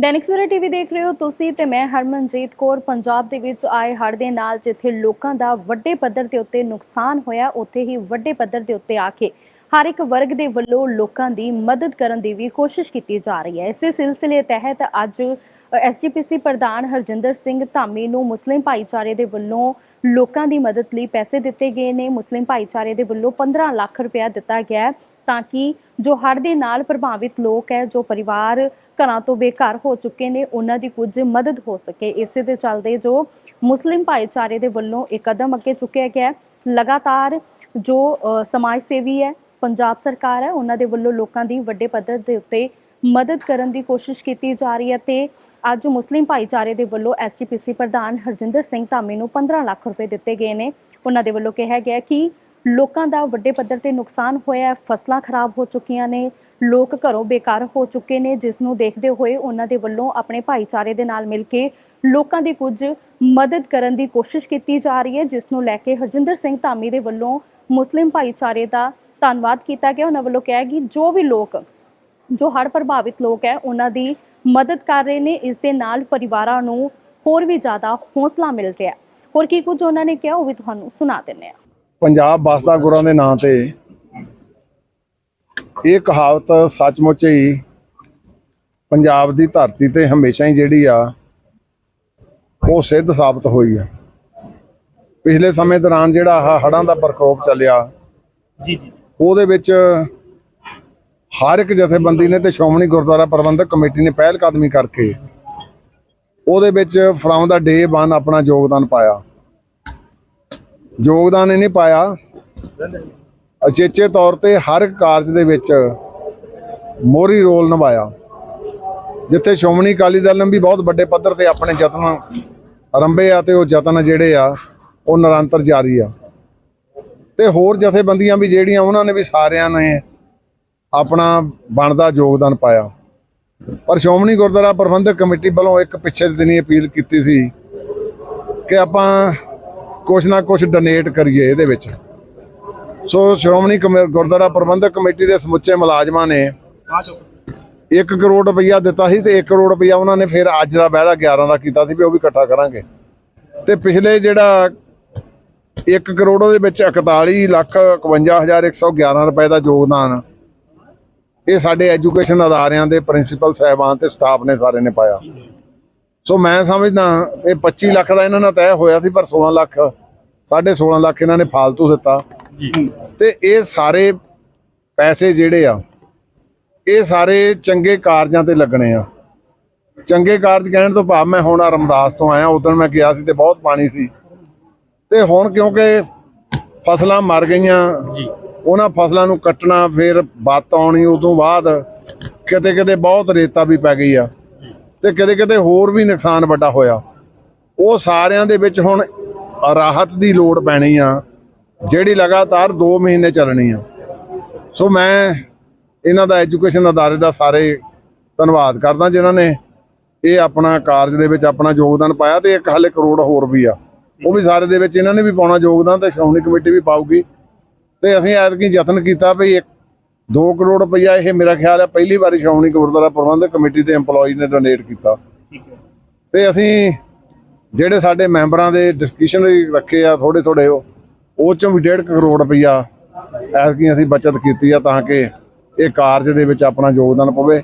Dainik Savera TV ਦੇਖ ਰਹੇ ਹੋ ਤੁਸੀਂ ਤੇ ਮੈਂ ਹਰਮਨਜੀਤ ਕੌਰ। ਪੰਜਾਬ ਦੇ ਵਿੱਚ ਆਏ ਹੜ੍ਹ ਦੇ ਨਾਲ ਜਿੱਥੇ ਲੋਕਾਂ ਦਾ ਵੱਡੇ ਪੱਧਰ ਦੇ ਉੱਤੇ ਨੁਕਸਾਨ ਹੋਇਆ, ਉੱਥੇ ਹੀ ਵੱਡੇ ਪੱਧਰ ਦੇ ਉੱਤੇ ਆ ਕੇ ਹਰ ਇੱਕ ਵਰਗ ਦੇ ਵੱਲੋਂ ਲੋਕਾਂ ਦੀ ਮਦਦ ਕਰਨ ਦੀ ਵੀ ਕੋਸ਼ਿਸ਼ ਕੀਤੀ ਜਾ ਰਹੀ ਹੈ। ਇਸੇ ਸਿਲਸਿਲੇ ਤਹਿਤ ਅੱਜ ਐਸਜੀਪੀਸੀ ਪ੍ਰਧਾਨ ਹਰਜਿੰਦਰ ਸਿੰਘ ਧਾਮੀ ਨੂੰ ਮੁਸਲਿਮ ਭਾਈਚਾਰੇ ਦੇ ਵੱਲੋਂ ਲੋਕਾਂ ਦੀ ਮਦਦ ਲਈ ਪੈਸੇ ਦਿੱਤੇ ਗਏ ਨੇ। ਮੁਸਲਿਮ ਭਾਈਚਾਰੇ ਦੇ ਵੱਲੋਂ 15 ਲੱਖ ਰੁਪਇਆ ਦਿੱਤਾ ਗਿਆ ਤਾਂ ਕਿ ਜੋ ਹੜ੍ਹ ਦੇ ਨਾਲ ਪ੍ਰਭਾਵਿਤ ਲੋਕ ਹੈ, ਜੋ ਪਰਿਵਾਰ ਘਰਾਂ ਤੋਂ ਬੇਘਰ ਹੋ ਚੁੱਕੇ ਨੇ, ਉਹਨਾਂ ਦੀ ਕੁਝ ਮਦਦ ਹੋ ਸਕੇ। ਇਸੇ ਦੇ ਚੱਲਦੇ ਜੋ ਮੁਸਲਿਮ ਭਾਈਚਾਰੇ ਦੇ ਵੱਲੋਂ ਇੱਕ ਕਦਮ ਅੱਗੇ ਚੁੱਕਿਆ ਗਿਆ ਲਗਾਤਾਰ ਜੋ ਸਮਾਜ ਸੇਵੀ ਹੈ, ਪੰਜਾਬ ਸਰਕਾਰ ਹੈ, ਉਹਨਾਂ ਦੇ ਵੱਲੋਂ ਲੋਕਾਂ ਦੀ ਵੱਡੇ ਪੱਧਰ ਦੇ ਉੱਤੇ ਮਦਦ ਕਰਨ ਦੀ ਕੋਸ਼ਿਸ਼ ਕੀਤੀ ਜਾ ਰਹੀ ਹੈ ਤੇ ਅੱਜ ਮੁਸਲਿਮ ਭਾਈਚਾਰੇ ਦੇ ਵੱਲੋਂ ਐਸਜੀਪੀਸੀ ਪ੍ਰਧਾਨ ਹਰਜਿੰਦਰ ਸਿੰਘ ਧਾਮੀ ਨੂੰ 15 ਲੱਖ ਰੁਪਏ ਦਿੱਤੇ ਗਏ ਨੇ। ਉਹਨਾਂ ਦੇ ਵੱਲੋਂ ਕਿਹਾ ਗਿਆ ਕਿ ਲੋਕਾਂ ਦਾ ਵੱਡੇ ਪੱਧਰ ਤੇ ਨੁਕਸਾਨ ਹੋਇਆ ਫਸਲਾਂ ਖਰਾਬ ਹੋ ਚੁੱਕੀਆਂ ਨੇ, ਲੋਕ ਘਰੋਂ ਬੇਕਾਰ ਹੋ ਚੁੱਕੇ ਨੇ, ਜਿਸ ਨੂੰ ਦੇਖਦੇ ਹੋਏ ਉਹਨਾਂ ਦੇ ਵੱਲੋਂ ਆਪਣੇ ਭਾਈਚਾਰੇ ਦੇ ਨਾਲ ਮਿਲ ਕੇ ਲੋਕਾਂ ਦੀ ਕੁਝ ਮਦਦ ਕਰਨ ਦੀ ਕੋਸ਼ਿਸ਼ ਕੀਤੀ ਜਾ ਰਹੀ ਹੈ, ਜਿਸ ਨੂੰ ਲੈ ਕੇ ਹਰਜਿੰਦਰ ਸਿੰਘ ਧਾਮੀ ਦੇ ਵੱਲੋਂ ਮੁਸਲਿਮ ਭਾਈਚਾਰੇ ਦਾ ਧੰਨਵਾਦ ਕੀਤਾ ਗਿਆ। ਉਹਨਾਂ ਵੱਲੋਂ ਕਿਹਾ ਕਿ ਜੋ ਵੀ ਲੋਕ ਜੋ ਹੜ੍ਹ ਪ੍ਰਭਾਵਿਤ ਲੋਕ ਹੈ ਉਹਨਾਂ ਦੀ ਮਦਦ ਕਰ ਰਹੇ ਨੇ ਇਸ ਦੇ ਨਾਲ ਪਰਿਵਾਰਾਂ ਨੂੰ ਹੋਰ ਵੀ ਜ਼ਿਆਦਾ ਹੌਸਲਾ ਮਿਲ ਰਿਹਾ ਹੈ। ਹੋਰ ਕੀ ਕੁਝ ਉਹਨਾਂ ਨੇ ਕਿਹਾ ਉਹ ਵੀ ਤੁਹਾਨੂੰ ਸੁਣਾ ਦਿੰਨੇ ਆ ਪੰਜਾਬ ਬਸਦਾ ਗੁਰਾਂ ਦੇ ਨਾਂ ਤੇ ਇਹ ਕਹਾਵਤ ਸੱਚਮੁੱਚ ਹੀ ਪੰਜਾਬ ਦੀ ਧਰਤੀ ਤੇ ਹਮੇਸ਼ਾ ਹੀ ਜਿਹੜੀ ਆ ਉਹ ਸਿੱਧ ਸਾਬਤ ਹੋਈ ਆ। ਪਿਛਲੇ ਸਮੇਂ ਦੌਰਾਨ ਜਿਹੜਾ ਆਹ ਹੜ੍ਹਾਂ ਦਾ ਪ੍ਰਕੋਪ ਚੱਲਿਆ ਜੀ ਜੀ। ਉਹਦੇ ਵਿੱਚ ਹਰ ਇੱਕ ਜਥੇਬੰਦੀ ਨੇ ਤੇ ਸ਼੍ਰੋਮਣੀ ਗੁਰਦੁਆਰਾ ਪ੍ਰਬੰਧਕ ਕਮੇਟੀ ਨੇ ਪਹਿਲ ਕਦਮੀ ਕਰਕੇ ਉਹਦੇ ਵਿੱਚ ਫਰਮ ਦਾ ਡੇ 1 ਆਪਣਾ ਯੋਗਦਾਨ ਪਾਇਆ। ਯੋਗਦਾਨ ਇਹਨੇ ਪਾਇਆ। ਅਚੇਚੇ ਤੌਰ ਤੇ ਹਰ ਇੱਕ ਕਾਰਜ ਦੇ ਵਿੱਚ ਮੋਹਰੀ ਰੋਲ ਨਿਭਾਇਆ। ਜਿੱਥੇ ਸ਼੍ਰੋਮਣੀ ਅਕਾਲੀ ਦਲ ਨੇ ਵੀ ਬਹੁਤ ਵੱਡੇ ਪੱਧਰ ਤੇ ਆਪਣੇ ਯਤਨ ਆਰੰਭੇ ਆ ਤੇ ਉਹ ਯਤਨ ਜਿਹੜੇ ਆ, ਉਹ ਨਿਰੰਤਰ ਜਾਰੀ ਆ। ਤੇ ਹੋਰ ਜਥੇਬੰਦੀਆਂ ਵੀ ਜਿਹੜੀਆਂ, ਉਹਨਾਂ ਨੇ ਵੀ ਸਾਰਿਆਂ ਨੇ ਆਪਣਾ ਬਣਦਾ ਯੋਗਦਾਨ ਪਾਇਆ। ਪਰ ਸ਼੍ਰੋਮਣੀ ਗੁਰਦੁਆਰਾ ਪ੍ਰਬੰਧਕ ਕਮੇਟੀ ਵੱਲੋਂ ਇੱਕ ਪਿੱਛੇ ਦਿਨੀ ਅਪੀਲ ਕੀਤੀ ਸੀ ਕਿ ਆਪਾਂ ਕੁਛ ਨਾ ਕੁਛ ਡੋਨੇਟ ਕਰੀਏ ਇਹਦੇ ਵਿੱਚ। ਸੋ ਸ਼੍ਰੋਮਣੀ ਕਮੇ- ਗੁਰਦੁਆਰਾ ਪ੍ਰਬੰਧਕ ਕਮੇਟੀ ਦੇ ਸਮੁੱਚੇ ਮੁਲਾਜ਼ਮਾਂ ਨੇ ਆ 1 ਕਰੋੜ ਰੁਪਈਆ ਦਿੱਤਾ ਸੀ ਤੇ 1 ਕਰੋੜ ਰੁਪਈਆ ਉਹਨਾਂ ਨੇ ਫਿਰ ਅੱਜ ਦਾ ਵਾਅਦਾ 11 ਦਾ ਕੀਤਾ ਸੀ ਵੀ ਉਹ ਵੀ ਇਕੱਠਾ ਕਰਾਂਗੇ। ਤੇ ਪਿਛਲੇ ਜਿਹੜਾ 1 ਕਰੋੜ ਦੇ ਵਿੱਚ 41 ਲੱਖ 51111 ਰੁਪਏ ਦਾ ਯੋਗਦਾਨ ਇਹ ਸਾਡੇ ਐਜੂਕੇਸ਼ਨ ਅਦਾਰਿਆਂ ਦੇ ਪ੍ਰਿੰਸੀਪਲ ਸਾਹਿਬਾਨ ਤੇ ਸਟਾਫ ਨੇ ਸਾਰੇ ਨੇ ਪਾਇਆ। ਸੋ ਮੈਂ ਸਮਝਦਾ ਇਹ 25 ਲੱਖ ਦਾ ਇਹਨਾਂ ਨਾਲ ਤੈਅ ਹੋਇਆ ਸੀ ਪਰ 16 ਲੱਖ ਸਾਢੇ 16 ਲੱਖ ਇਹਨਾਂ ਨੇ ਫਾਲਤੂ ਦਿੱਤਾ। ਤੇ ਇਹ ਸਾਰੇ ਪੈਸੇ ਜਿਹੜੇ ਆ ਇਹ ਸਾਰੇ ਚੰਗੇ ਕਾਰਜਾਂ ਤੇ ਲੱਗਣੇ ਆ। ਚੰਗੇ ਕਾਰਜ ਕਹਿਣ ਤੋਂ ਭਾਵ ਮੈਂ ਹੁਣ ਰਮਦਾਸ ਤੋਂ ਆਇਆ ਉਦੋਂ ਮੈਂ ਗਿਆ ਸੀ ਤੇ ਬਹੁਤ ਪਾਣੀ ਸੀ। ਤੇ ਹੁਣ ਕਿਉਂਕਿ ਫਸਲਾਂ ਮਰ ਗਈਆਂ ਜੀ। ਉਹਨਾਂ ਫਸਲਾਂ ਨੂੰ ਕੱਟਣਾ, ਫਿਰ ਬਾਤ ਆਉਣੀ, ਉਦੋਂ ਬਾਅਦ ਕਿਤੇ ਕਿਤੇ ਬਹੁਤ ਰੇਤਾ ਵੀ ਪੈ ਗਈ ਆ ਤੇ ਕਿਤੇ ਕਿਤੇ ਹੋਰ ਵੀ ਨੁਕਸਾਨ ਵੱਡਾ ਹੋਇਆ। ਉਹ ਸਾਰਿਆਂ ਦੇ ਵਿੱਚ ਹੁਣ ਰਾਹਤ ਦੀ ਲੋੜ ਪੈਣੀ ਆ, ਜਿਹੜੀ ਲਗਾਤਾਰ 2 ਮਹੀਨੇ ਚੱਲਣੀ ਆ। ਸੋ ਮੈਂ ਇਹਨਾਂ ਦਾ ਐਜੂਕੇਸ਼ਨ ਅਦਾਰੇ ਦਾ ਸਾਰੇ ਧੰਨਵਾਦ ਕਰਦਾ ਜਿਨ੍ਹਾਂ ਨੇ ਇਹ ਆਪਣਾ ਕਾਰਜ ਦੇ ਵਿੱਚ ਆਪਣਾ ਯੋਗਦਾਨ ਪਾਇਆ ਤੇ ਇੱਕ ਹਲੇ ਕਰੋੜ ਹੋਰ ਵੀ ਆ। ਉਹ ਵੀ ਸਾਰੇ ਦੇ ਵਿੱਚ ਇਹਨਾਂ ਨੇ ਵੀ ਪਾਉਣਾ ਯੋਗਦਾਨ ਤੇ ਸ਼੍ਰੋਮਣੀ ਕਮੇਟੀ ਵੀ ਪਾਊਗੀ। ਤੇ ਅਸੀਂ ਐਤਕੀ ਯਤਨ ਕੀਤਾ ਵੀ ਇੱਕ 2 ਕਰੋੜ ਰੁਪਈਆ ਇਹ ਮੇਰਾ ਖਿਆਲ ਹੈ ਪਹਿਲੀ ਵਾਰੀ ਸ਼੍ਰੋਮਣੀ ਗੁਰਦੁਆਰਾ ਪ੍ਰਬੰਧਕ ਕਮੇਟੀ ਦੇ EMPLOYE ਨੇ ਡੋਨੇਟ ਕੀਤਾ। ਤੇ ਅਸੀਂ ਜਿਹੜੇ ਸਾਡੇ ਮੈਂਬਰਾਂ ਦੇ ਡਿਸਕਸ਼ਨ ਰੱਖੇ ਆ ਥੋੜੇ ਥੋੜੇ ਉਹ ਚੋਂ ਵੀ 1.5 ਕਰੋੜ ਰੁਪਈਆ ਐਤਕੀ ਅਸੀਂ ਬਚਤ ਕੀਤੀ ਆ ਤਾਂ ਕਿ ਇਹ ਕਾਰਜ ਦੇ ਵਿੱਚ ਆਪਣਾ ਯੋਗਦਾਨ ਪਵੇ।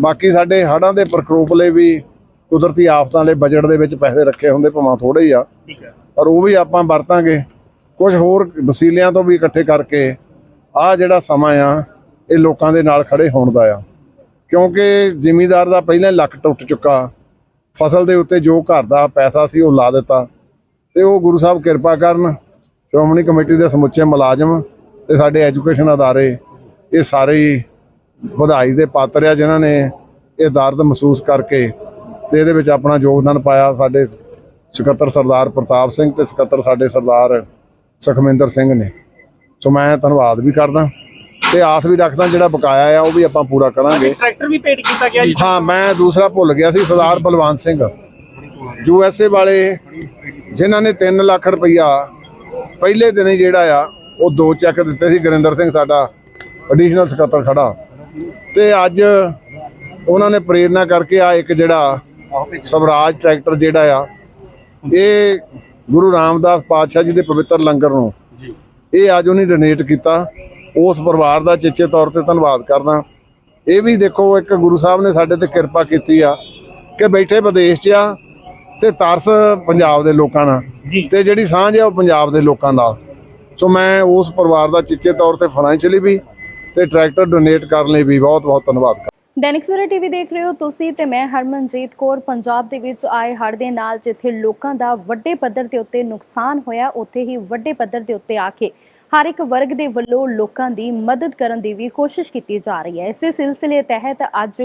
ਬਾਕੀ ਸਾਡੇ ਹੜ੍ਹਾਂ ਦੇ ਪ੍ਰਕੋਪ ਲਈ ਵੀ ਕੁਦਰਤੀ ਆਫਤਾਂ ਲਈ ਬਜਟ ਦੇ ਵਿੱਚ ਪੈਸੇ ਰੱਖੇ ਹੁੰਦੇ ਭਾਵੇਂ ਥੋੜੇ ਹੀ ਆ। ਪਰ ਉਹ ਵੀ ਆਪਾਂ ਵਰਤਾਂਗੇ। ਕੁਝ ਹੋਰ ਵਸੀਲਿਆਂ ਤੋਂ ਵੀ ਇਕੱਠੇ ਕਰਕੇ ਆ ਜਿਹੜਾ ਸਮਾਂ ਆ, ਇਹ ਲੋਕਾਂ ਦੇ ਨਾਲ ਖੜੇ ਹੋਣ ਦਾ ਆ। ਕਿਉਂਕਿ ਜ਼ਿਮੀਦਾਰ ਦਾ ਪਹਿਲਾਂ ਹੀ ਲੱਕ ਟੁੱਟ ਚੁੱਕਾ। ਫਸਲ ਦੇ ਉੱਤੇ ਜੋ ਘਰ ਦਾ ਪੈਸਾ ਸੀ ਉਹ ਲਾ ਦਿੱਤਾ। ਤੇ ਉਹ ਗੁਰੂ ਸਾਹਿਬ ਕਿਰਪਾ ਕਰਨ, ਸ਼੍ਰੋਮਣੀ ਕਮੇਟੀ ਦੇ ਸਮੁੱਚੇ ਮੁਲਾਜ਼ਮ ਤੇ ਸਾਡੇ ਐਜੂਕੇਸ਼ਨ ਅਦਾਰੇ, ਇਹ ਸਾਰੇ ਹੀ ਵਧਾਈ ਦੇ ਪਾਤਰ ਆ ਜਿਨ੍ਹਾਂ ਨੇ ਇਹ ਦਰਦ ਮਹਿਸੂਸ ਕਰਕੇ ਤੇ ਇਹਦੇ ਵਿੱਚ ਆਪਣਾ ਯੋਗਦਾਨ ਪਾਇਆ ਸਾਡੇ ਸਕੱਤਰ ਸਰਦਾਰ ਪ੍ਰਤਾਪ ਸਿੰਘ ਤੇ ਸਕੱਤਰ ਸਾਡੇ ਸਰਦਾਰ ਸੁਖਮਿੰਦਰ ਸਿੰਘ ਨੇ। ਸੋ ਮੈਂ ਧੰਨਵਾਦ ਵੀ ਕਰਦਾ ਤੇ ਆਸ ਵੀ ਰੱਖਦਾ ਜਿਹੜਾ ਬਕਾਇਆ ਆ ਉਹ ਵੀ ਆਪਾਂ ਪੂਰਾ ਕਰਾਂਗੇ। ਟਰੈਕਟਰ ਵੀ ਭੇਟ ਕੀਤਾ ਗਿਆ ਜੀ। ਹਾਂ ਮੈਂ ਦੂਸਰਾ ਭੁੱਲ ਗਿਆ ਸੀ Sardar Balwant Singh. U S A ਵਾਲੇ ਜਿਨ੍ਹਾਂ ਨੇ 3 ਲੱਖ ਰੁਪਈਆ ਪਹਿਲੇ ਦਿਨ ਹੀ ਜਿਹੜਾ ਆ ਉਹ ਦੋ ਚੈੱਕ ਦਿੱਤੇ ਸੀ। ਗੁਰਿੰਦਰ ਸਿੰਘ ਸਾਡਾ ਐਡੀਸ਼ਨਲ ਸਕੱਤਰ ਖੜਾ। ਤੇ ਅੱਜ ਉਹਨਾਂ ਨੇ ਪ੍ਰੇਰਣਾ ਕਰਕੇ ਆ ਇੱਕ ਜਿਹੜਾ ਸਵਰਾਜ ਟਰੈਕਟਰ ਜਿਹੜਾ ਆ ਇਹ ਗੁਰੂ ਰਾਮਦਾਸ ਪਾਤਸ਼ਾਹ ਜੀ ਦੇ ਪਵਿੱਤਰ ਲੰਗਰ ਨੂੰ। ਜੀ। ਇਹ ਅੱਜ ਉਹਨੇ ਡੋਨੇਟ ਕੀਤਾ। ਉਸ ਪਰਿਵਾਰ ਦਾ ਚੇਚੇ ਤੌਰ ਤੇ ਧੰਨਵਾਦ ਕਰਦਾ। ਇਹ ਵੀ ਦੇਖੋ ਇੱਕ ਗੁਰੂ ਸਾਹਿਬ ਨੇ ਸਾਡੇ ਤੇ ਕਿਰਪਾ ਕੀਤੀ ਆ ਕਿ ਬੈਠੇ ਵਿਦੇਸ਼ 'ਚ ਆ ਤੇ ਤਰਸ ਪੰਜਾਬ ਦੇ ਲੋਕਾਂ ਨਾਲ। ਤੇ ਜਿਹੜੀ ਸਾਂਝ ਹੈ ਉਹ ਪੰਜਾਬ ਦੇ ਲੋਕਾਂ ਨਾਲ। ਸੋ ਮੈਂ ਉਸ ਪਰਿਵਾਰ ਦਾ ਚਿੱਚੇ ਤੌਰ ਤੇ ਫਾਈਨੈਂਸ਼ੀਅਲੀ ਵੀ ਤੇ ਟਰੈਕਟਰ ਡੋਨੇਟ ਕਰਨ ਲਈ ਵੀ ਬਹੁਤ ਬਹੁਤ ਧੰਨਵਾਦ ਦੈਨਿਕ ਸਵੇਰਾ ਟੀਵੀ ਦੇਖ ਰਹੇ ਹੋ ਤੁਸੀਂ ਤੇ ਮੈਂ ਹਰਮਨਜੀਤ ਕੌਰ। ਪੰਜਾਬ ਦੇ ਵਿੱਚ ਆਏ ਹੜ੍ਹ ਦੇ ਨਾਲ ਜਿੱਥੇ ਲੋਕਾਂ ਦਾ ਵੱਡੇ ਪੱਧਰ ਦੇ ਉੱਤੇ ਨੁਕਸਾਨ ਹੋਇਆ, ਉੱਥੇ ਹੀ ਵੱਡੇ ਪੱਧਰ ਦੇ ਉੱਤੇ ਆ ਕੇ ਹਰ ਇੱਕ ਵਰਗ ਦੇ ਵੱਲੋਂ ਲੋਕਾਂ ਦੀ ਮਦਦ ਕਰਨ ਦੀ ਵੀ ਕੋਸ਼ਿਸ਼ ਕੀਤੀ ਜਾ ਰਹੀ ਹੈ। ਇਸੇ ਸਿਲਸਿਲੇ ਤਹਿਤ ਅੱਜ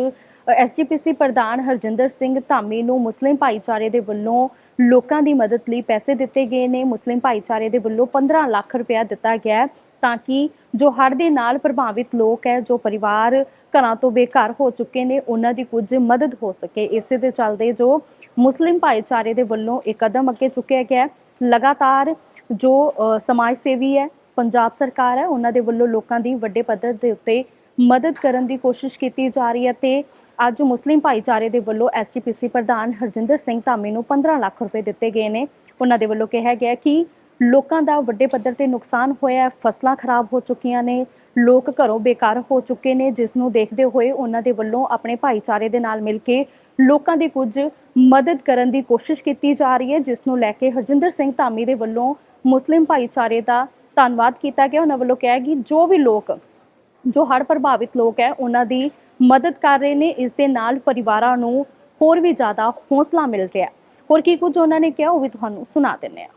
ਐਸਜੀਪੀਸੀ ਪ੍ਰਧਾਨ ਹਰਜਿੰਦਰ ਸਿੰਘ ਧਾਮੀ ਨੂੰ ਮੁਸਲਿਮ ਭਾਈਚਾਰੇ ਦੇ ਵੱਲੋਂ ਲੋਕਾਂ ਦੀ ਮਦਦ ਲਈ ਪੈਸੇ ਦਿੱਤੇ ਗਏ ਨੇ। ਮੁਸਲਿਮ ਭਾਈਚਾਰੇ ਦੇ ਵੱਲੋਂ 15 ਲੱਖ ਰੁਪਇਆ ਦਿੱਤਾ ਗਿਆ ਤਾਂ ਕਿ ਜੋ ਹੜ੍ਹ ਦੇ ਨਾਲ ਪ੍ਰਭਾਵਿਤ ਲੋਕ ਹੈ, ਜੋ ਪਰਿਵਾਰ ਘਰਾਂ ਤੋਂ ਬੇਘਰ ਹੋ ਚੁੱਕੇ ਨੇ, ਉਹਨਾਂ ਦੀ ਕੁਝ ਮਦਦ ਹੋ ਸਕੇ। ਇਸੇ ਦੇ ਚੱਲਦੇ ਜੋ ਮੁਸਲਿਮ ਭਾਈਚਾਰੇ ਦੇ ਵੱਲੋਂ ਇੱਕ ਕਦਮ ਅੱਗੇ ਚੁੱਕਿਆ ਗਿਆ ਲਗਾਤਾਰ ਜੋ ਸਮਾਜ ਸੇਵੀ ਹੈ ਪੰਜਾਬ ਸਰਕਾਰ ਹੈ, ਉਹਨਾਂ ਦੇ ਵੱਲੋਂ ਲੋਕਾਂ ਦੀ ਵੱਡੇ ਪੱਧਰ ਦੇ ਉੱਤੇ ਮਦਦ ਕਰਨ ਦੀ ਕੋਸ਼ਿਸ਼ ਕੀਤੀ ਜਾ ਰਹੀ ਹੈ ਤੇ ਅੱਜ ਮੁਸਲਿਮ ਭਾਈਚਾਰੇ ਦੇ ਵੱਲੋਂ ਐਸਜੀਪੀਸੀ ਪ੍ਰਧਾਨ ਹਰਜਿੰਦਰ ਸਿੰਘ ਧਾਮੀ ਨੂੰ 15 ਲੱਖ ਰੁਪਏ ਦਿੱਤੇ ਗਏ ਨੇ। ਉਹਨਾਂ ਦੇ ਵੱਲੋਂ ਕਿਹਾ ਗਿਆ ਕਿ ਲੋਕਾਂ ਦਾ ਵੱਡੇ ਪੱਧਰ ਤੇ ਨੁਕਸਾਨ ਹੋਇਆ ਫਸਲਾਂ ਖਰਾਬ ਹੋ ਚੁੱਕੀਆਂ ਨੇ, ਲੋਕ ਘਰੋਂ ਬੇਕਾਰ ਹੋ ਚੁੱਕੇ ਨੇ, ਜਿਸ ਨੂੰ ਦੇਖਦੇ ਹੋਏ ਉਹਨਾਂ ਦੇ ਵੱਲੋਂ ਆਪਣੇ ਭਾਈਚਾਰੇ ਦੇ ਨਾਲ ਮਿਲ ਕੇ ਲੋਕਾਂ ਦੀ ਕੁਝ ਮਦਦ ਕਰਨ ਦੀ ਕੋਸ਼ਿਸ਼ ਕੀਤੀ ਜਾ ਰਹੀ ਹੈ, ਜਿਸ ਨੂੰ ਲੈ ਕੇ ਹਰਜਿੰਦਰ ਸਿੰਘ ਧਾਮੀ ਦੇ ਵੱਲੋਂ ਮੁਸਲਿਮ ਭਾਈਚਾਰੇ ਦਾ ਧੰਨਵਾਦ ਕੀਤਾ ਗਿਆ। ਉਹਨਾਂ ਵੱਲੋਂ ਕਿਹਾ ਕਿ ਜੋ ਵੀ ਲੋਕ ਜੋ ਹੜ੍ਹ ਪ੍ਰਭਾਵਿਤ ਲੋਕ ਹੈ ਉਹਨਾਂ ਦੀ ਮਦਦ ਕਰ ਰਹੇ ਨੇ। ਇਸ ਦੇ ਨਾਲ ਪਰਿਵਾਰਾਂ ਨੂੰ ਹੋਰ ਵੀ ਜ਼ਿਆਦਾ ਹੌਸਲਾ ਮਿਲ ਰਿਹਾ ਹੈ। ਹੋਰ ਕੀ ਕੁਝ ਉਹਨਾਂ ਨੇ ਕਿਹਾ ਉਹ ਵੀ ਤੁਹਾਨੂੰ ਸੁਣਾ ਦਿੰਨੇ ਆ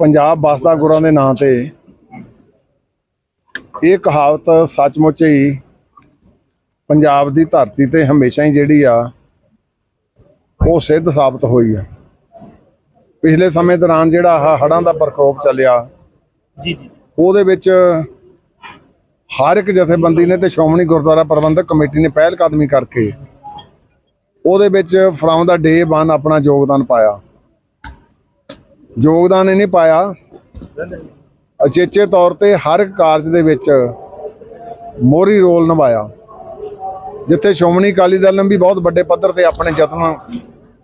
ਪੰਜਾਬ ਬਸਦਾ ਗੁਰਾਂ ਦੇ ਨਾਂ ਤੇ ਇਹ ਕਹਾਵਤ ਸੱਚਮੁੱਚ ਹੀ ਪੰਜਾਬ ਦੀ ਧਰਤੀ ਤੇ ਹਮੇਸ਼ਾ ਹੀ ਜਿਹੜੀ ਆ ਉਹ ਸਿੱਧ ਸਾਬਤ ਹੋਈ ਆ ਪਿਛਲੇ ਸਮੇਂ ਦੌਰਾਨ ਜਿਹੜਾ ਆਹ ਹੜ੍ਹਾਂ ਦਾ ਪ੍ਰਕੋਪ ਚੱਲਿਆ ਜੀ ਜੀ। ਉਹਦੇ ਵਿੱਚ ਹਰ ਇੱਕ ਜਥੇਬੰਦੀ ਨੇ ਤੇ ਸ਼੍ਰੋਮਣੀ ਗੁਰਦੁਆਰਾ ਪ੍ਰਬੰਧਕ ਕਮੇਟੀ ਨੇ ਪਹਿਲ ਕਦਮੀ ਕਰਕੇ ਉਹਦੇ ਵਿੱਚ ਫਰਮ ਦਾ ਡੇ 1 ਆਪਣਾ ਯੋਗਦਾਨ ਪਾਇਆ। ਯੋਗਦਾਨ ਇਹਨੇ ਪਾਇਆ। ਅਚੇਚੇ ਤੌਰ ਤੇ ਹਰ ਇੱਕ ਕਾਰਜ ਦੇ ਵਿੱਚ ਮੋਹਰੀ ਰੋਲ ਨਿਭਾਇਆ। ਜਿੱਥੇ ਸ਼੍ਰੋਮਣੀ ਅਕਾਲੀ ਦਲ ਨੇ ਵੀ ਬਹੁਤ ਵੱਡੇ ਪੱਧਰ ਤੇ ਆਪਣੇ ਯਤਨ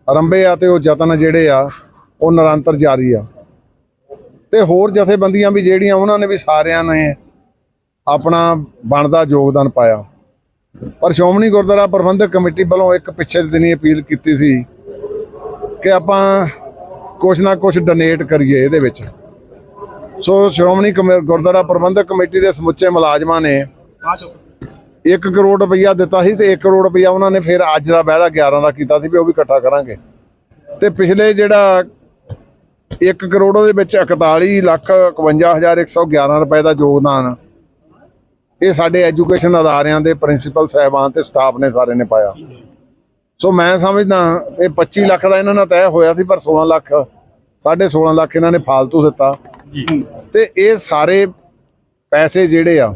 ਆਰੰਭੇ ਆ ਤੇ ਉਹ ਯਤਨ ਜਿਹੜੇ ਆ, ਉਹ ਨਿਰੰਤਰ ਜਾਰੀ ਆ। ਤੇ ਹੋਰ ਜਥੇਬੰਦੀਆਂ ਵੀ ਜਿਹੜੀਆਂ ਉਹਨਾਂ ਨੇ ਵੀ ਸਾਰਿਆਂ ਨੇ ਆਪਣਾ ਬਣਦਾ ਯੋਗਦਾਨ ਪਾਇਆ। ਪਰ ਸ਼੍ਰੋਮਣੀ ਗੁਰਦੁਆਰਾ ਪ੍ਰਬੰਧਕ ਕਮੇਟੀ ਵੱਲੋਂ ਇੱਕ ਪਿੱਛੇ ਦਿਨੀ ਅਪੀਲ ਕੀਤੀ ਸੀ ਕਿ ਆਪਾਂ ਕੁਛ ਨਾ ਕੁਛ ਡੋਨੇਟ ਕਰੀਏ ਇਹਦੇ ਵਿੱਚ। ਸੋ ਸ਼੍ਰੋਮਣੀ ਕਮੇ- ਗੁਰਦੁਆਰਾ ਪ੍ਰਬੰਧਕ ਕਮੇਟੀ ਦੇ ਸਮੁੱਚੇ ਮੁਲਾਜ਼ਮਾਂ ਨੇ ਆ 1 ਕਰੋੜ ਰੁਪਈਆ ਦਿੱਤਾ ਸੀ ਤੇ 1 ਕਰੋੜ ਰੁਪਈਆ ਉਹਨਾਂ ਨੇ ਫਿਰ ਅੱਜ ਦਾ ਵਾਅਦਾ 11 ਦਾ ਕੀਤਾ ਸੀ ਵੀ ਉਹ ਵੀ ਇਕੱਠਾ ਕਰਾਂਗੇ। ਤੇ ਪਿਛਲੇ ਜਿਹੜਾ 1 ਕਰੋੜ ਦੇ ਵਿੱਚ 41 ਲੱਖ 51111 ਰੁਪਏ ਦਾ ਯੋਗਦਾਨ ਇਹ ਸਾਡੇ ਐਜੂਕੇਸ਼ਨ ਅਦਾਰਿਆਂ ਦੇ ਪ੍ਰਿੰਸੀਪਲ ਸਾਹਿਬਾਨ ਤੇ ਸਟਾਫ ਨੇ ਸਾਰੇ ਨੇ ਪਾਇਆ। ਸੋ ਮੈਂ ਸਮਝਦਾ ਇਹ 25 ਲੱਖ ਦਾ ਇਹਨਾਂ ਨਾਲ ਤੈਅ ਹੋਇਆ ਸੀ ਪਰ 16 ਲੱਖ ਸਾਢੇ 16 ਲੱਖ ਇਹਨਾਂ ਨੇ ਫਾਲਤੂ ਦਿੱਤਾ। ਤੇ ਇਹ ਸਾਰੇ ਪੈਸੇ ਜਿਹੜੇ ਆ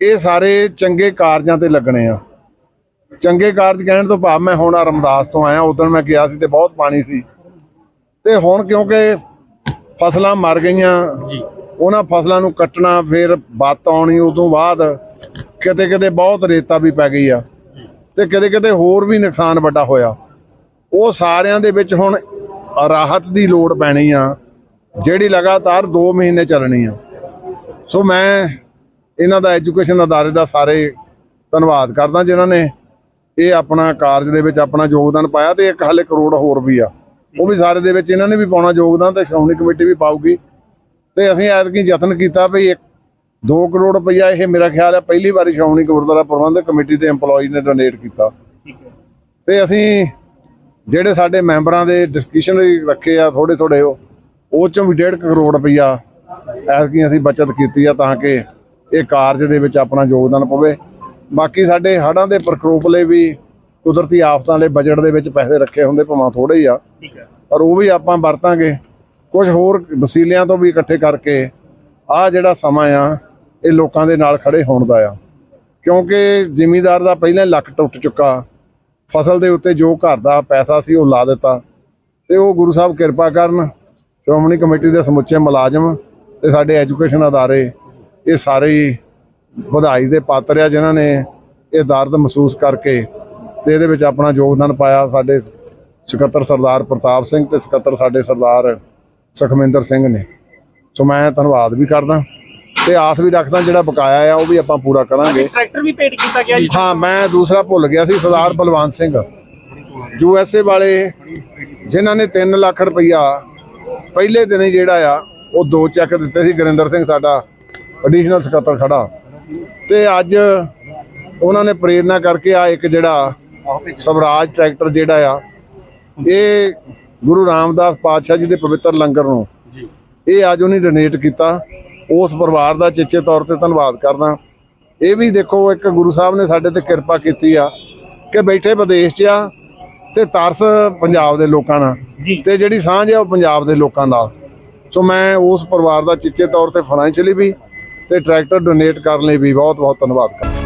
ਇਹ ਸਾਰੇ ਚੰਗੇ ਕਾਰਜਾਂ ਤੇ ਲੱਗਣੇ ਆ। ਚੰਗੇ ਕਾਰਜ ਕਹਿਣ ਤੋਂ ਭਾਵ ਮੈਂ ਹੁਣ ਰਮਦਾਸ ਤੋਂ ਆਇਆ ਉਦੋਂ ਮੈਂ ਗਿਆ ਸੀ ਤੇ ਬਹੁਤ ਪਾਣੀ ਸੀ। ਤੇ ਹੁਣ ਕਿਉਂਕਿ ਫਸਲਾਂ ਮਰ ਗਈਆਂ ਜੀ। ਉਹਨਾਂ ਫਸਲਾਂ ਨੂੰ ਕੱਟਣਾ ਫਿਰ ਬੱਤ ਆਉਣੀ ਉਦੋਂ ਬਾਅਦ ਕਿਤੇ ਕਿਤੇ ਬਹੁਤ ਰੇਤਾ ਵੀ ਪੈ ਗਈ ਆ ਤੇ ਕਿਤੇ ਕਿਤੇ ਹੋਰ ਵੀ ਨੁਕਸਾਨ ਵੱਡਾ ਹੋਇਆ। ਉਹ ਸਾਰਿਆਂ ਦੇ ਵਿੱਚ ਹੁਣ ਰਾਹਤ ਦੀ ਲੋੜ ਪੈਣੀ ਆ ਜਿਹੜੀ ਲਗਾਤਾਰ 2 ਮਹੀਨੇ ਚੱਲਣੀ ਆ। ਸੋ ਮੈਂ ਇਹਨਾਂ ਦਾ ਐਜੂਕੇਸ਼ਨ ਅਦਾਰੇ ਦਾ ਸਾਰੇ ਧੰਨਵਾਦ ਕਰਦਾ ਜਿਨ੍ਹਾਂ ਨੇ ਇਹ ਆਪਣਾ ਕਾਰਜ ਦੇ ਵਿੱਚ ਆਪਣਾ ਯੋਗਦਾਨ ਪਾਇਆ ਤੇ ਇੱਕ ਹਲੇ ਕਰੋੜ ਹੋਰ ਵੀ ਆ। ਉਹ ਵੀ ਸਾਰੇ ਦੇ ਵਿੱਚ ਇਹਨਾਂ ਨੇ ਵੀ ਪਾਉਣਾ ਯੋਗਦਾਨ ਤੇ ਸ਼੍ਰੋਮਣੀ ਕਮੇਟੀ ਵੀ ਪਾਊਗੀ। ਤੇ ਅਸੀਂ ਐਤਕੀ ਯਤਨ ਕੀਤਾ ਵੀ ਇੱਕ 2 ਕਰੋੜ ਰੁਪਈਆ ਇਹ ਮੇਰਾ ਖਿਆਲ ਹੈ ਪਹਿਲੀ ਵਾਰੀ ਸ਼੍ਰੋਮਣੀ ਗੁਰਦੁਆਰਾ ਪ੍ਰਬੰਧਕ ਕਮੇਟੀ ਦੇ EMPLOYE ਨੇ ਡੋਨੇਟ ਕੀਤਾ। ਤੇ ਅਸੀਂ ਜਿਹੜੇ ਸਾਡੇ ਮੈਂਬਰਾਂ ਦੇ ਡਿਸਕਸ਼ਨ ਰੱਖੇ ਆ ਥੋੜੇ ਥੋੜੇ ਉਹ ਚੋਂ ਵੀ 1.5 ਕਰੋੜ ਰੁਪਈਆ ਐਤਕੀ ਅਸੀਂ ਬਚਤ ਕੀਤੀ ਆ ਤਾਂ ਕਿ ਇਹ ਕਾਰਜ ਦੇ ਵਿੱਚ ਆਪਣਾ ਯੋਗਦਾਨ ਪਵੇ। ਬਾਕੀ ਸਾਡੇ ਹੜ੍ਹਾਂ ਦੇ ਪ੍ਰਕੋਪ ਲਈ ਵੀ ਕੁਦਰਤੀ ਆਫਤਾਂ ਲਈ ਬਜਟ ਦੇ ਵਿੱਚ ਪੈਸੇ ਰੱਖੇ ਹੁੰਦੇ ਭਾਵੇਂ ਥੋੜੇ ਹੀ ਆ। ਪਰ ਉਹ ਵੀ ਆਪਾਂ ਵਰਤਾਂਗੇ। ਕੁਝ ਹੋਰ ਵਸੀਲਿਆਂ ਤੋਂ ਵੀ ਇਕੱਠੇ ਕਰਕੇ ਆ ਜਿਹੜਾ ਸਮਾਂ ਆ ਇਹ ਲੋਕਾਂ ਦੇ ਨਾਲ ਖੜੇ ਹੋਣ ਦਾ ਆ। ਕਿਉਂਕਿ ਜ਼ਿਮੀਦਾਰ ਦਾ ਪਹਿਲਾਂ ਲੱਕ ਟੁੱਟ ਚੁੱਕਾ। ਫਸਲ ਦੇ ਉੱਤੇ ਜੋ ਘਰ ਦਾ ਪੈਸਾ ਸੀ ਉਹ ਲਾ ਦਿੱਤਾ। ਤੇ ਉਹ ਗੁਰੂ ਸਾਹਿਬ ਕਿਰਪਾ ਕਰਨ ਸ਼੍ਰੋਮਣੀ ਕਮੇਟੀ ਦੇ ਸਮੁੱਚੇ ਮੁਲਾਜ਼ਮ ਤੇ ਸਾਡੇ ਐਜੂਕੇਸ਼ਨ ਅਦਾਰੇ ਇਹ ਸਾਰੇ ਵਧਾਈ ਦੇ ਪਾਤਰ ਆ ਜਿਨ੍ਹਾਂ ਨੇ ਇਹ ਦਰਦ ਮਹਿਸੂਸ ਕਰਕੇ ਤੇ ਇਹਦੇ ਵਿੱਚ ਆਪਣਾ ਯੋਗਦਾਨ ਪਾਇਆ ਸਾਡੇ ਸਕੱਤਰ ਸਰਦਾਰ ਪ੍ਰਤਾਪ ਸਿੰਘ ਤੇ ਸਕੱਤਰ ਸਾਡੇ ਸਰਦਾਰ ਸੁਖਮਿੰਦਰ ਸਿੰਘ ਨੇ। ਸੋ ਮੈਂ ਧੰਨਵਾਦ ਵੀ ਕਰਦਾ ਤੇ ਆਸ ਵੀ ਰੱਖਦਾ ਜਿਹੜਾ ਬਕਾਇਆ ਆ ਉਹ ਵੀ ਆਪਾਂ ਪੂਰਾ ਕਰਾਂਗੇ। ਟਰੈਕਟਰ ਵੀ ਭੇਟ ਕੀਤਾ ਗਿਆ ਜੀ। ਹਾਂ ਮੈਂ ਦੂਸਰਾ ਭੁੱਲ ਗਿਆ ਸੀ Sardar Balwant Singh. U S A ਵਾਲੇ ਜਿਨ੍ਹਾਂ ਨੇ 3 ਲੱਖ ਰੁਪਈਆ ਪਹਿਲੇ ਦਿਨ ਹੀ ਜਿਹੜਾ ਆ ਉਹ ਦੋ ਚੈੱਕ ਦਿੱਤੇ ਸੀ। ਗੁਰਿੰਦਰ ਸਿੰਘ ਸਾਡਾ ਐਡੀਸ਼ਨਲ ਸਕੱਤਰ ਖੜਾ। ਤੇ ਅੱਜ ਉਹਨਾਂ ਨੇ ਪ੍ਰੇਰਣਾ ਕਰਕੇ ਆ ਇੱਕ ਜਿਹੜਾ ਸਵਰਾਜ ਟਰੈਕਟਰ ਜਿਹੜਾ ਆ ਇਹ ਗੁਰੂ ਰਾਮਦਾਸ ਪਾਤਸ਼ਾਹ ਜੀ ਦੇ ਪਵਿੱਤਰ ਲੰਗਰ ਨੂੰ ਇਹ ਅੱਜ ਉਹਨੇ ਡੋਨੇਟ ਕੀਤਾ। ਉਸ ਪਰਿਵਾਰ ਦਾ ਚੇਚੇ ਤੌਰ ਤੇ ਧੰਨਵਾਦ ਕਰਦਾ। ਇਹ ਵੀ ਦੇਖੋ ਇੱਕ ਗੁਰੂ ਸਾਹਿਬ ਨੇ ਸਾਡੇ ਤੇ ਕਿਰਪਾ ਕੀਤੀ ਆ ਕਿ ਬੈਠੇ ਵਿਦੇਸ਼ 'ਚ ਆ ਤੇ ਤਰਸ ਪੰਜਾਬ ਦੇ ਲੋਕਾਂ ਨਾਲ ਤੇ ਜਿਹੜੀ ਸਾਂਝ ਹੈ ਉਹ ਪੰਜਾਬ ਦੇ ਲੋਕਾਂ ਨਾਲ। ਸੋ ਮੈਂ ਉਸ ਪਰਿਵਾਰ ਦਾ ਚਿੱਚੇ ਤੌਰ ਤੇ ਫਾਈਨੈਂਸ਼ੀਅਲੀ ਵੀ ਤੇ ਟਰੈਕਟਰ ਡੋਨੇਟ ਕਰਨ ਲਈ ਵੀ ਬਹੁਤ ਬਹੁਤ ਧੰਨਵਾਦ ਕਰਦਾ।